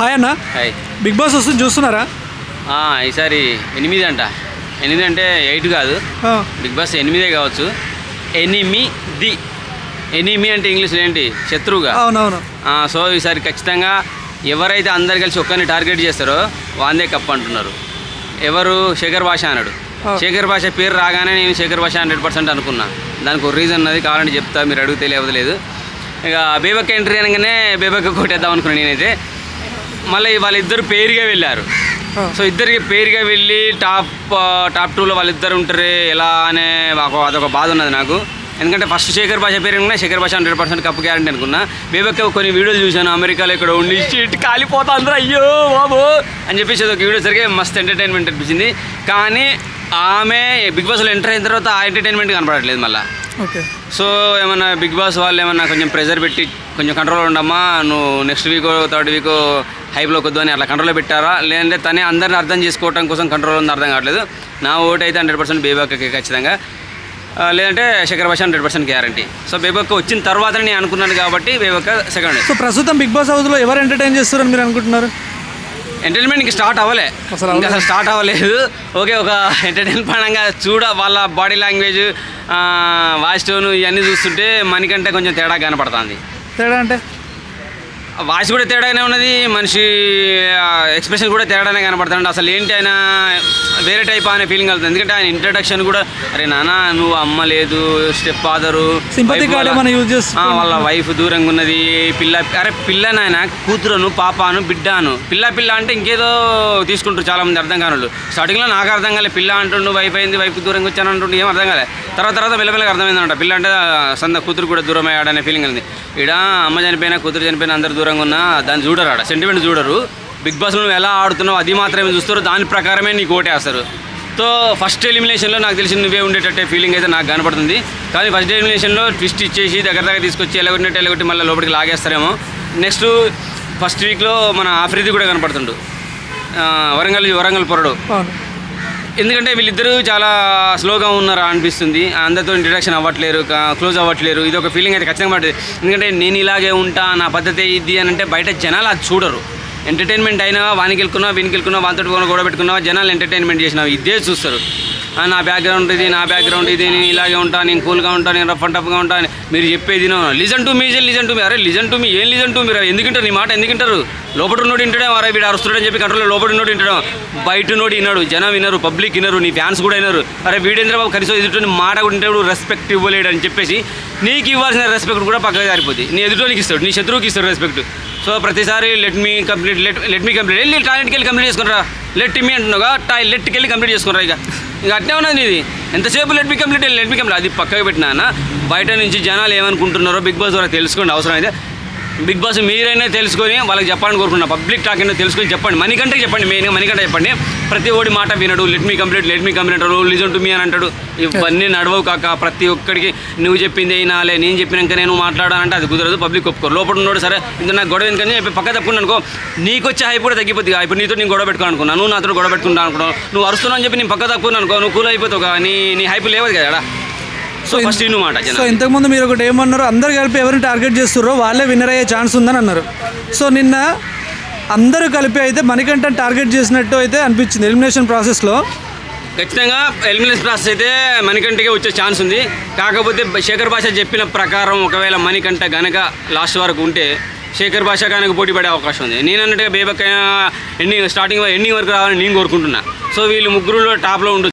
Hi అన్న. Hi. Big boss వస్తుంది చూస్తున్నారా? ఈసారి ఎనిమిది అంట. ఎనిమిది అంటే ఎయిట్ కాదు. బిగ్ బాస్ ఎనిమిదే కావచ్చు. ఎనిమిది. ఎనిమి అంటే ఇంగ్లీష్లో ఏంటి? శత్రువుగా. అవునవును. సో ఈసారి ఖచ్చితంగా ఎవరైతే అందరు కలిసి ఒక్కరిని టార్గెట్ చేస్తారో వాందే కప్ అంటున్నారు. ఎవరు? శేఖర్ భాష అన్నాడు. శేఖర్ భాష పేరు రాగానే నేను శేఖర్ భాష హండ్రెడ్ పర్సెంట్ అనుకున్నా. దానికి ఒక రీజన్ ఉన్నది కావాలంటే చెప్తా మీరు అడిగితే లేదు. ఇక బేబక్క ఎంట్రీ అనగానే బేబక్క కొట్టేద్దాం అనుకున్నాను నేనైతే. మళ్ళీ వాళ్ళిద్దరు పేరుగా వెళ్ళారు. సో ఇద్దరికి పేరుగా వెళ్ళి టాప్ టాప్ టూలో వాళ్ళిద్దరు ఉంటారు ఎలా అనే ఒక అదొక బాధ ఉన్నది నాకు. ఎందుకంటే ఫస్ట్ శేఖర్ భాష పేరు అనుకున్నా శేఖర్ భాష హండ్రెడ్ పర్సెంట్ కప్పు గ్యారంటీ అనుకున్నా. బేబక్క కొన్ని వీడియోలు చూశాను అమెరికాలో ఇక్కడ ఉండి షీట్ కాలిపోతా అందరూ అయ్యో బాబు అని చెప్పేసి ఒక వీడియో సరిగ్గా మస్త్ ఎంటర్టైన్మెంట్ అనిపించింది. కానీ ఆమె బిగ్ బాస్లో ఎంటర్ అయిన తర్వాత ఆ ఎంటర్టైన్మెంట్ కనపడట్లేదు మళ్ళీ. ఓకే. సో ఏమన్నా బిగ్ బాస్ వాళ్ళు ఏమన్నా కొంచెం ప్రెజర్ పెట్టి కొంచెం కంట్రోల్ ఉండమ్మా నువ్వు నెక్స్ట్ వీక్ థర్డ్ వీక్ వద్దు అని అట్లా కంట్రోల్లో పెట్టారా? లేదంటే తనే అందరిని అర్థం చేసుకోవడం కోసం కంట్రోల్ ఉంది అర్థం కావట్లేదు. నా ఓటు అయితే హండ్రెడ్ పర్సెంట్ బేబాక్కకి ఖచ్చితంగా. లేదంటే శేఖర్ భాష hundred percent guarantee so Bebakka వచ్చిన తర్వాత నేను అనుకున్నాను కాబట్టి బేబక్క సెకండ్ సో ప్రస్తుతం బిగ్ బాస్ హౌస్లో ఎవరు ఎంటర్టైన్ చేస్తారని మీరు అనుకుంటున్నారు? ఎంటర్టైన్మెంట్ ఇంకా స్టార్ట్ అవ్వలే. అసలు ఇంకా అసలు స్టార్ట్ అవ్వలేదు. ఓకే ఒక ఎంటర్టైన్ పరంగా చూడ వాళ్ళ బాడీ లాంగ్వేజ్ వాయిస్ టోన్ ఇవన్నీ చూస్తుంటే మనకంటే కొంచెం తేడా కనపడుతుంది. తేడా అంటే? వాయిస్ కూడా తేడానే ఉన్నది మనిషి ఎక్స్ప్రెషన్ కూడా తేడానే కనపడుతుంది అసలు ఏంటి ఆయన వేరే టైప్ అనే ఫీలింగ్ కలుగుతుంది. ఎందుకంటే ఆయన ఇంట్రడక్షన్ కూడా అరే నాన్న నువ్వు అమ్మ లేదు స్టెప్ ఫాదరు వాళ్ళ వైఫ్ దూరంగా ఉన్నది పిల్ల అరే పిల్ల నాయన కూతురును పాపాను బిడ్డాను పిల్ల పిల్ల అంటే ఇంకేదో తీసుకుంటారు చాలా మంది అర్థం కాని వాళ్ళు స్టార్టింగ్లో నాకు అర్థం కాలే పిల్ల అంటుండు వైఫ్ అయింది వైఫ్ దూరంగా వచ్చాను అంటుండు ఏం అర్థం కాలే. తర్వాత తర్వాత మెల్లమెల్లగా అర్థమైందంట పిల్ల అంటే సంద కూతురు కూడా దూరం అయ్యాడనే ఫీలింగ్ ఉంది ఈడ అమ్మ చనిపోయినా కూతురు చనిపోయినా అందరు దూరంగా ఉన్నా దాన్ని చూడరు ఆడ సెంటిమెంట్ చూడరు. బిగ్ బాస్ నువ్వు ఎలా ఆడుతున్నావు అది మాత్రమే చూస్తారు. దాని ప్రకారమే నీకు ఓటేస్తారు. సో ఫస్ట్ ఎలిమినేషన్లో నాకు తెలిసి నువ్వే ఉండేటట్టే ఫీలింగ్ అయితే నాకు కనపడుతుంది. కానీ ఫస్ట్ ఎలిమినేషన్లో ట్విస్ట్ ఇచ్చేసి దగ్గర దగ్గర తీసుకొచ్చి ఎలగొట్టినట్టు ఎలగొట్టి మళ్ళీ లోపలికి లాగేస్తారేమో. నెక్స్ట్ ఫస్ట్ వీక్లో మన ఆఫ్రిది కూడా కనపడుతుండు. వరంగల్ వరంగల్ పొరడు. ఎందుకంటే వీళ్ళిద్దరూ చాలా స్లోగా ఉన్నారా అనిపిస్తుంది. అందరితో ఇంట్రడక్షన్ అవ్వట్లేరు క్లోజ్ అవ్వట్లేరు. ఇది ఒక ఫీలింగ్ అయితే ఖచ్చితంగా పడుతుంది. ఎందుకంటే నేను ఇలాగే ఉంటా నా పద్ధతి ఇది అని అంటే బయట జనాలు అది చూడరు. ఎంటర్టైన్మెంట్ అయినా వానికి వెళ్ళుకున్నా వీనికి వెళ్ళుకున్నా వాళ్ళతో గొడవ పెట్టుకున్నా జనాలు ఎంటర్టైన్మెంట్ చేసినా ఇదే చూస్తారు. నా బ్యాక్గ్రౌండ్ ఇది నా బ్యాక్గ్రౌండ్ ఇది నేను ఇలాగే ఉంటా నేను కూల్గా ఉంటా నేను రఫ్ అండ్ టఫ్గా ఉంటా మీరు చెప్పేది listen to me listen to me అరే లిజన్ టు మీ ఏం లిజన్ టు మీరు ఎందుకంటారు? నీ మాట ఎందుకంటారు? లోపల ఉన్నోడు వింటడం అరే వీడు అరుస్తున్నాడని చెప్పి కంట్రోల్ లోపల ఉన్నోడు వింటడం బయట ఉన్నోడు విన్నాడు జనం వినరు పబ్లిక్ వినరు నీ ఫ్యాన్స్ కూడా వినరు అరే వీడేంద్ర బాబు కనీసం ఎదుటి మాట కూడా ఉంటాడు రెస్పెక్ట్ ఇవ్వలేడు అని చెప్పేసి నీకు ఇవ్వాల్సిన రెస్పెక్ట్ కూడా పక్కగా జారిపోద్ది. నీ ఎదుటోనికి ఇస్తాడు నీ శత్రువుకి ఇస్తాడు రెస్పెక్ట్ సో ప్రతిసారి let me complete let let me complete వెళ్ళి టాయిలెట్కి వెళ్ళి కంప్లీట్ చేసుకుంటారా లెట్ మీ అంటున్నావుగా టై లెట్కి వెళ్ళి కంప్లీట్ చేసుకున్నారు ఇక? ఇక అట్నే ఉన్నది ఇది ఎంతసేపు let me complete let me complete అది పక్కకు పెట్టినా బయట నుంచి జనాలు ఏమనుకుంటున్నారో బిగ్ బాస్ ద్వారా తెలుసుకోండి అవసరం అయితే బిగ్ బాస్ మీరైనా తెలుసుకొని వాళ్ళకి చెప్పాలని కోరుకున్నా పబ్లిక్ టాక్ అయినా తెలుసుకొని చెప్పండి. మణికంటే చెప్పండి మెయిన్గా మణికంటే చెప్పండి. ప్రతి ఓడి మాట వినడు. Let me complete let me complete అంటాడు లిజన్ టు మీ అని అంటాడు. ఇవన్నీ నడవవు కాక ప్రతి ఒక్కడికి నువ్వు చెప్పింది అయినాలే నేను చెప్పినాక నేను మాట్లాడానంటే అది కుదరదు. పబ్లిక్ ఒప్పుకోరు. లోపల ఉన్నాడు సరే ఇంత నాకు గొడవ ఎందుకని చెప్పి పక్క తప్పుకున్నాను అనుకో నీకు వచ్చే హైప్ కూడా తగ్గిపోతుంది ఇప్పుడు నీతో నేను గొడవ పెట్టుకున్నాను అనుకున్నా. నువ్వు నాతో గొడవ పెట్టుకుంటా అనుకున్నావు. నువ్వు అరుస్తున్నావు అని చెప్పి నేను పక్క తప్పుకున్నాను అనుకో నువ్వు కూల్ అయిపోతావు నీ నీ హైప్ లేవదు కదా సో ఫస్ట్ మాట సో. ఇంతకుముందు మీరు ఒకటి ఏమన్నారు? అందరు కలిపి ఎవరిని టార్గెట్ చేస్తారో వాళ్ళే విన్నర్ అయ్యే ఛాన్స్ ఉందని అన్నారు. సో నిన్న అందరూ కలిపి అయితే మణికంఠన్ టార్గెట్ చేసినట్టు అయితే అనిపించింది ఎలిమినేషన్ ప్రాసెస్లో ఖచ్చితంగా ఎలిమినేషన్ ప్రాసెస్ అయితే మణికంఠకే వచ్చే ఛాన్స్ ఉంది. కాకపోతే శేఖర్ భాష చెప్పిన ప్రకారం ఒకవేళ మణికంఠ గనక లాస్ట్ వరకు ఉంటే శేఖర్ భాష కనుక పోటీ పడే అవకాశం ఉంది. నేను అన్నట్టుగా బేబక్ ఎండింగ్ స్టార్టింగ్ ఎండింగ్ వరకు రావాలని నేను కోరుకుంటున్నా. సో వీళ్ళు ముగ్గురులో టాప్లో ఉండొచ్చు